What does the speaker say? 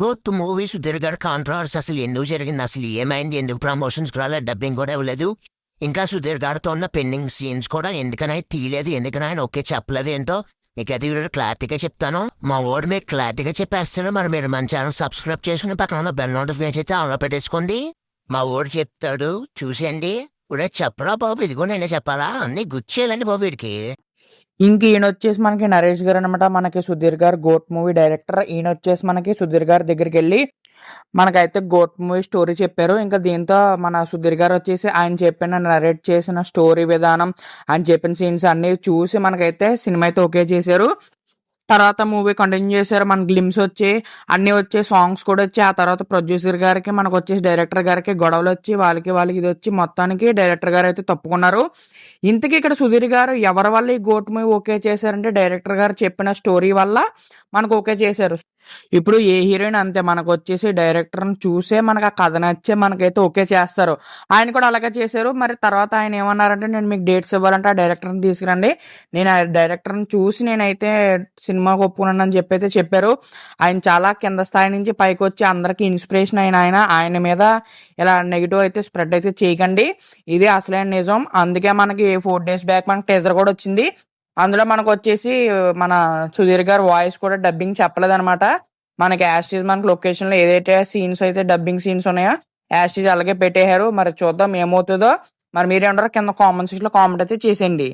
గోత్ movie Sudheer గారు controversy అసలు ఎందుకు జరిగింది? అసలు ఏమైంది? ఎందుకు ప్రమోషన్స్ కూడా డబ్బింగ్ కూడా ఇవ్వలేదు. ఇంకా సుధీర్ గారితో ఉన్న పెండింగ్ సీన్స్ కూడా ఎందుకని తీయలేదు? ఎందుకని ఆయన ఓకే చెప్పలేదు ఏంటో? మీకు అది వీడియో క్లారిటీగా చెప్తాను. మా ఊరు మీకు క్లారిటీగా చెప్పేస్తాను మరి మీరు మన ఛానల్ సబ్స్క్రైబ్ చేసుకుని పక్కన ఉన్న బెల్ నోటిఫికేషన్ అయితే ఆన్లో పెట్టేసుకోండి. మా ఊరు చెప్తాడు. చూసేయండి. ఇప్పుడు చెప్పరా బాబు? ఇదిగో నేనే చెప్పాలా? అన్ని గుచ్చేయాలండి బాబు వీడికి. ఇంక ఈయన వచ్చేసి మనకి నరేష్ గారు అనమాట మనకి సుధీర్ గారు గోట్ మూవీ డైరెక్టర్. ఈయన వచ్చేసి మనకి సుధీర్ గారి దగ్గరికి వెళ్ళి మనకైతే గోట్ మూవీ స్టోరీ చెప్పారు. ఇంకా దీంతో మన సుధీర్ గారు వచ్చేసి ఆయన చెప్పిన నరేట్ చేసిన స్టోరీ విధానం ఆయన చెప్పిన సీన్స్ అన్ని చూసి మనకైతే సినిమా అయితే ఓకే చేశారు. తర్వాత మూవీ కంటిన్యూ చేశారు. మన గ్లిమ్స్ వచ్చి అన్ని వచ్చే సాంగ్స్ కూడా వచ్చి ఆ తర్వాత ప్రొడ్యూసర్ గారికి మనకు వచ్చేసి డైరెక్టర్ గారికి గొడవలు వచ్చి వాళ్ళకి వాళ్ళకి ఇది వచ్చి మొత్తానికి డైరెక్టర్ గారు అయితే తప్పుకున్నారు. ఇంతకీ ఇక్కడ సుధీర్ గారు ఎవరి వల్ల ఈ గోట్ మూవీ ఓకే చేశారంటే డైరెక్టర్ గారు చెప్పిన స్టోరీ వల్ల మనకు ఓకే చేశారు. ఇప్పుడు ఏ హీరోయిన్ అంతే మనకు వచ్చేసి డైరెక్టర్ని చూసే మనకు ఆ కథ నచ్చే మనకైతే ఓకే చేస్తారు. ఆయన కూడా అలాగే చేశారు. మరి తర్వాత ఆయన ఏమన్నారంటే నేను మీకు డేట్స్ ఇవ్వాలంటే ఆ డైరెక్టర్ని తీసుకురండి. నేను ఆ డైరెక్టర్ని చూసి నేనైతే సినిమాకి ఒప్పుకున్నాను అని చెప్పి అయితే చెప్పారు. ఆయన చాలా కింద స్థాయి నుంచి పైకి వచ్చి అందరికి ఇన్స్పిరేషన్ అయిన ఆయన. ఆయన మీద ఇలా నెగిటివ్ అయితే స్ప్రెడ్ అయితే చేయకండి. ఇది అసలైన నిజం. అందుకే మనకి ఫోర్ డేస్ బ్యాక్ మనకి టీజర్ కూడా వచ్చింది. అందులో మనకు వచ్చేసి మన సుధీర్ గారు వాయిస్ కూడా డబ్బింగ్ చెప్పలేదన్నమాట. మనకి యాస్టీజ్ మనకి లొకేషన్లో ఏదైతే సీన్స్ అయితే డబ్బింగ్ సీన్స్ ఉన్నాయో యాస్టీజ్ అలాగే పెట్టేశారు. మరి చూద్దాం ఏమవుతుందో. మరి మీరేమంటారో కింద కామెంట్స్లో కామెంట్ అయితే చేసేయండి.